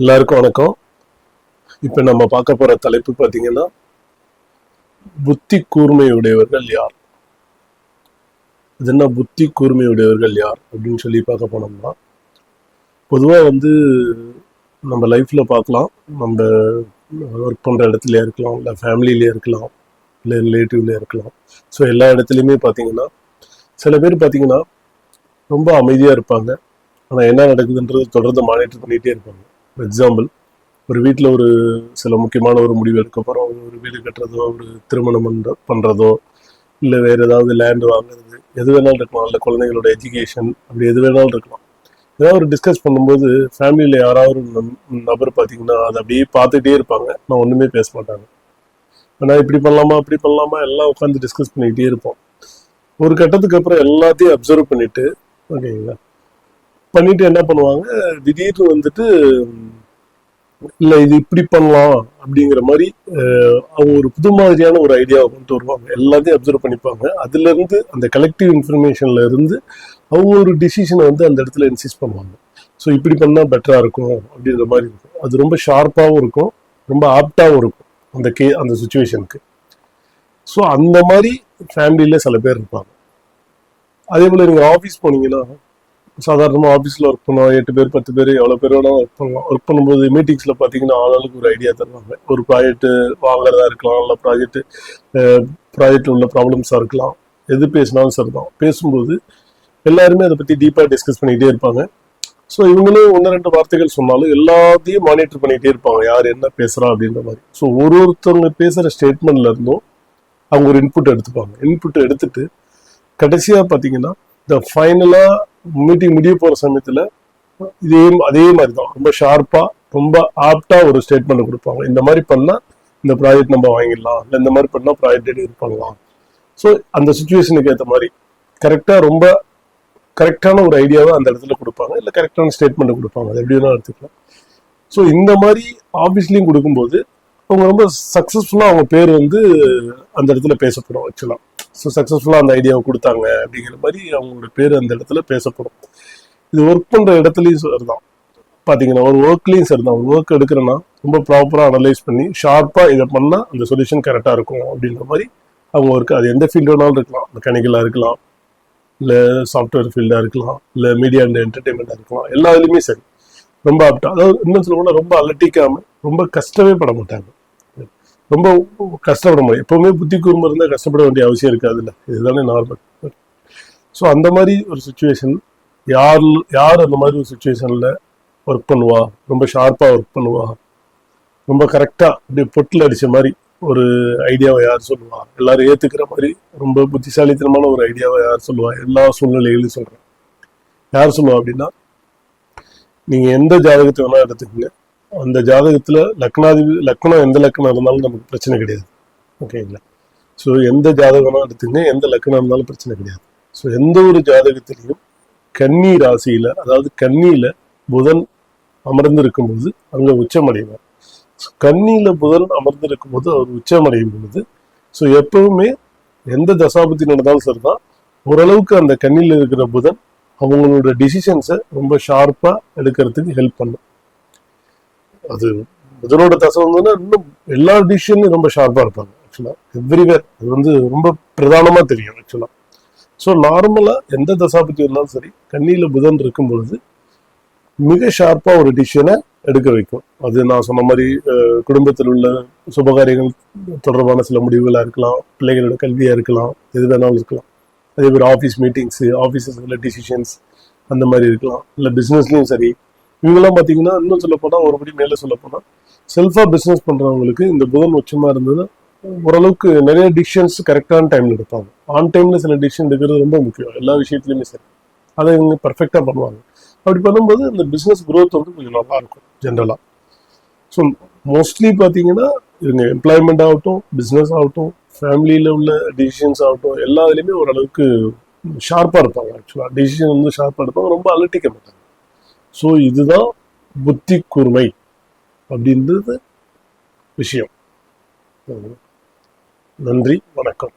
எல்லாருக்கும் வணக்கம். இப்போ நம்ம பார்க்க போகிற தலைப்பு பார்த்தீங்கன்னா புத்தி கூர்மையுடையவர்கள் யார்? இது என்ன புத்தி கூர்மையுடையவர்கள் யார்? அப்படின்னு சொல்லி பார்க்க போனோம்னா பொதுவாக வந்து நம்ம லைஃப்பில் பார்க்கலாம். நம்ம ஒர்க் பண்ணுற இடத்துலையே இருக்கலாம் இல்லை ஃபேமிலியிலே இருக்கலாம் இல்லை ரிலேட்டிவ்ல இருக்கலாம். ஸோ எல்லா இடத்துலையுமே பார்த்தீங்கன்னா சில பேர் பார்த்தீங்கன்னா ரொம்ப அமைதியாக இருப்பாங்க. ஆனால் என்ன நடக்குதுன்றது தொடர்ந்து மானிட்டர் பண்ணிகிட்டே இருப்பாங்க. ஃபார் எக்ஸாம்பிள் ஒரு வீட்டில் ஒரு சில முக்கியமான ஒரு முடிவு எடுக்க போகிறோம் ஒரு வீடு கட்டுறதோ ஒரு திருமணம் பண்ணுறதோ பண்றதோ இல்லை வேறு ஏதாவது லேண்ட் வாங்குறது எது வேணாலும் இருக்கலாம். இல்லை குழந்தைங்களோட எஜுகேஷன் அப்படி எது வேணாலும் இருக்கலாம். ஏதாவது ஒரு டிஸ்கஸ் பண்ணும்போது ஃபேமிலியில் யாராவது நம்- நபர் பார்த்தீங்கன்னா அதை அப்படியே பார்த்துட்டே இருப்பாங்க. நான் ஒன்றுமே பேச மாட்டாங்க. ஆனால் இப்படி பண்ணலாமா அப்படி பண்ணலாமா எல்லாம் உட்காந்து டிஸ்கஸ் பண்ணிக்கிட்டே இருப்போம். ஒரு கட்டத்துக்கு அப்புறம் எல்லாத்தையும் அப்சர்வ் பண்ணிட்டு ஓகேங்களா பண்ணிட்டு என்ன பண்ணுவாங்க? திடீர்னு வந்துட்டு இல்ல இது இப்படி பண்ணலாம் அப்படிங்கிற மாதிரி அவங்க ஒரு புது மாதிரியான ஒரு ஐடியாவை கொண்டு வருவாங்க. எல்லாத்தையும் அப்சர்வ் பண்ணிப்பாங்க. அதுல இருந்து அந்த கலெக்டிவ் இன்ஃபர்மேஷன்ல இருந்து அவங்க ஒரு டிசிஷனை வந்து அந்த இடத்துல இன்சிஸ்ட் பண்ணுவாங்க. ஸோ இப்படி பண்ணா பெட்டரா இருக்கும் அப்படின்ற மாதிரி இருக்கும். அது ரொம்ப ஷார்ப்பாகவும் இருக்கும். ரொம்ப ஆப்டாகவும் இருக்கும் அந்த கே அந்த சுச்சுவேஷனுக்கு ஸோ அந்த மாதிரி ஃபேமிலியில சில பேர் இருப்பாங்க. அதே போல நீங்க ஆஃபீஸ் போனீங்கன்னா சாதாரணமாக ஆஃபீஸில் ஒர்க் பண்ணோம். எட்டு பேர் பத்து பேர் எவ்வளோ பேர் வேணால் ஒர்க் பண்ணலாம் ஒர்க் பண்ணும்போது மீட்டிங்ஸில் பார்த்தீங்கன்னா ஆளாளுக்கு ஒரு ஐடியா தருவாங்க. ஒரு ப்ராஜெக்ட் வாங்குறதா இருக்கலாம். இல்லை ப்ராஜெக்ட் ப்ராஜெக்டில் உள்ள ப்ராப்ளம்ஸாக இருக்கலாம். எது பேசினாலும் சரிதான். பேசும்போது எல்லாருமே அதை பற்றி டீப்பாக டிஸ்கஸ் பண்ணிக்கிட்டே இருப்பாங்க. ஸோ இவங்களும் ஒன்று ரெண்டு வார்த்தைகள் சொன்னாலும் எல்லாத்தையும் மானிட்டர் பண்ணிக்கிட்டே இருப்பாங்க. யார் என்ன பேசுகிறா அப்படின்ற மாதிரி. ஸோ ஒரு ஒருத்தவங்க பேசுகிற ஸ்டேட்மெண்ட்ல இருந்தும் அவங்க ஒரு இன்புட் எடுத்துப்பாங்க. இன்புட் எடுத்துட்டு கடைசியாக பார்த்தீங்கன்னா இந்த ஃபைனலாக மீட்டிங் முடிய போற சமயத்துல இதே அதே மாதிரி தான் ரொம்ப ஷார்ப்பா ரொம்ப ஆப்டா ஒரு ஸ்டேட்மெண்ட் கொடுப்பாங்க. இந்த மாதிரி பண்ணா இந்த ப்ராஜெக்ட் நம்ம வாங்கிடலாம். இல்லை இந்த மாதிரி பண்ணா ப்ராஜெக்ட் டெலிவரி பண்ணலாம் ஸோ அந்த சுச்சுவேஷனுக்கு ஏற்ற மாதிரி கரெக்டா ரொம்ப கரெக்டான ஒரு ஐடியாவை அந்த இடத்துல கொடுப்பாங்க. இல்லை கரெக்டான ஸ்டேட்மெண்ட் கொடுப்பாங்க. அது எப்படி வேணாலும் எடுத்துக்கலாம். ஸோ இந்த மாதிரி ஆஃபீஸ்லயும் கொடுக்கும்போது அவங்க ரொம்ப சக்ஸஸ்ஃபுல்லாக அவங்க பேர் வந்து அந்த இடத்துல பேசப்படும் ஆக்சுவலாக ஸோ சக்ஸஸ்ஃபுல்லாக அந்த ஐடியாவை கொடுத்தாங்க அப்படிங்கிற மாதிரி அவங்களோட பேர் அந்த இடத்துல பேசப்படும். இது ஒர்க் பண்ணுற இடத்துலையும் சரிதான். பார்த்தீங்கன்னா ஒரு ஒர்க்லேயும் சரிதான். ஒரு ஒர்க் எடுக்கிறேன்னா ரொம்ப ப்ராப்பராக அனலைஸ் பண்ணி ஷார்ப்பாக இதை பண்ணால் அந்த சொல்யூஷன் கரெக்டாக இருக்கும் அப்படின்ற மாதிரி அவங்க ஒர்க் அது எந்த ஃபீல்டு வேணாலும் இருக்கலாம். மெக்கானிக்கலாக இருக்கலாம் இல்லை சாஃப்ட்வேர் ஃபீல்டாக இருக்கலாம் இல்லை மீடியா அண்ட் என்டர்டைன்மெண்ட்டாக இருக்கலாம். எல்லா இதுலையுமே சரி. ரொம்ப ஆப்டா அதாவது இன்னும் சொல்ல ரொம்ப அலட்டிக்காமல் ரொம்ப கஷ்டமே பட மாட்டாங்க. ரொம்ப கஷ்டப்பட முடியும் எப்பவுமே புத்தி கூர்மை இருந்தால் கஷ்டப்பட வேண்டிய அவசியம் இருக்காதுல்ல. இதுதானே நார்மல் ஸோ அந்த மாதிரி ஒரு சுச்சுவேஷன் யார் யார் அந்த மாதிரி ஒரு சுச்சுவேஷனில் ஒர்க் பண்ணுவா? ரொம்ப ஷார்ப்பாக ஒர்க் பண்ணுவா? ரொம்ப கரெக்டாக அப்படியே பொட்டில் அடிச்ச மாதிரி ஒரு ஐடியாவை யார் சொல்லுவா? எல்லாரும் ஏற்றுக்கிற மாதிரி ரொம்ப புத்திசாலித்தனமான ஒரு ஐடியாவை யார் சொல்லுவா? எல்லா சூழ்நிலைகளையும் சொல்கிறேன் யார் சொல்லுவா அப்படின்னா நீங்கள் எந்த ஜாதகத்தை வேணால் எடுத்துக்கங்க. அந்த ஜாதகத்தில் லக்னாதிபதி லக்னம் எந்த லக்னம் இருந்தாலும் நமக்கு பிரச்சனை கிடையாது. ஓகேங்களா? ஸோ எந்த ஜாதகம் எடுத்துங்க எந்த லக்னம் இருந்தாலும் பிரச்சனை கிடையாது. ஸோ எந்த ஒரு ஜாதகத்திலையும் கன்னி ராசியில் அதாவது கன்னியில் புதன் அமர்ந்து இருக்கும்போது அங்கே உச்சமடைவார். ஸோ கன்னியில புதன் அமர்ந்து இருக்கும்போது அவர் உச்சமடையும் பொழுது ஸோ எப்பவுமே எந்த தசாபத்தி நடந்தாலும் சரிதான். ஓரளவுக்கு அந்த கண்ணியில் இருக்கிற புதன் அவங்களோட டிசிஷன்ஸை ரொம்ப ஷார்ப்பாக எடுக்கிறதுக்கு ஹெல்ப் பண்ணும். அது புதனோட தசை இன்னும் எல்லா டிசிஷன்லையும் ரொம்ப ஷார்ப்பாக இருப்பாங்க ஆக்சுவலா எவ்ரிவேர் அது வந்து ரொம்ப பிரதானமாக தெரியும் ஆக்சுவலா ஸோ நார்மலா எந்த தசாபதி இருந்தாலும் சரி கண்ணியில புதன் இருக்கும் பொழுது மிக ஷார்ப்பாக ஒரு டிசிஷனை எடுக்க வைக்கும். அது நான் சொன்ன மாதிரி குடும்பத்தில் உள்ள சுபகாரியங்கள் தொடர்பான சில முடிவுகளாக இருக்கலாம் பிள்ளைகளோட கல்வியா இருக்கலாம் எது வேணாலும் இருக்கலாம். அதே மாதிரி ஆஃபீஸ் மீட்டிங்ஸு ஆஃபீஸஸ் உள்ள டிசிஷன்ஸ் அந்த மாதிரி இருக்கலாம். இல்லை பிஸ்னஸ்லையும் சரி இவங்கெல்லாம் பார்த்தீங்கன்னா இன்னும் சொல்ல போனால் ஒருபடி மேலே சொல்ல போனால் செல்ஃபாக பிஸ்னஸ் பண்ணுறவங்களுக்கு இந்த புதன் உச்சமாக இருந்தது ஓரளவுக்கு நிறைய டிசிஷன்ஸ் கரெக்டான டைமில் எடுப்பாங்க. ஆன் டைமில் சில டிசிஷன் எடுக்கிறது ரொம்ப முக்கியம். எல்லா விஷயத்துலையுமே சரி. அதை இவங்க பர்ஃபெக்டாக பண்ணுவாங்க. அப்படி பண்ணும்போது இந்த பிஸ்னஸ் க்ரோத் வந்து கொஞ்சம் நல்லா இருக்கும் ஜென்ரலாக ஸோ மோஸ்ட்லி பார்த்தீங்கன்னா இவங்க எம்ப்ளாய்மெண்ட் ஆகட்டும் பிஸ்னஸ் ஆகட்டும் ஃபேமிலியில் உள்ள டிசிஷன்ஸ் ஆகட்டும் எல்லா இதுலேயுமே ஓரளவுக்கு ஷார்ப்பாக இருப்பாங்க ஆக்சுவலாக டிசிஷன் வந்து ஷார்ப்பாக இருப்பாங்க ரொம்ப அலட்டிக்க மாட்டாங்க. ஸோ இதுதான் புத்தி கூர்மை அப்படின்றது விஷயம். நன்றி வணக்கம்.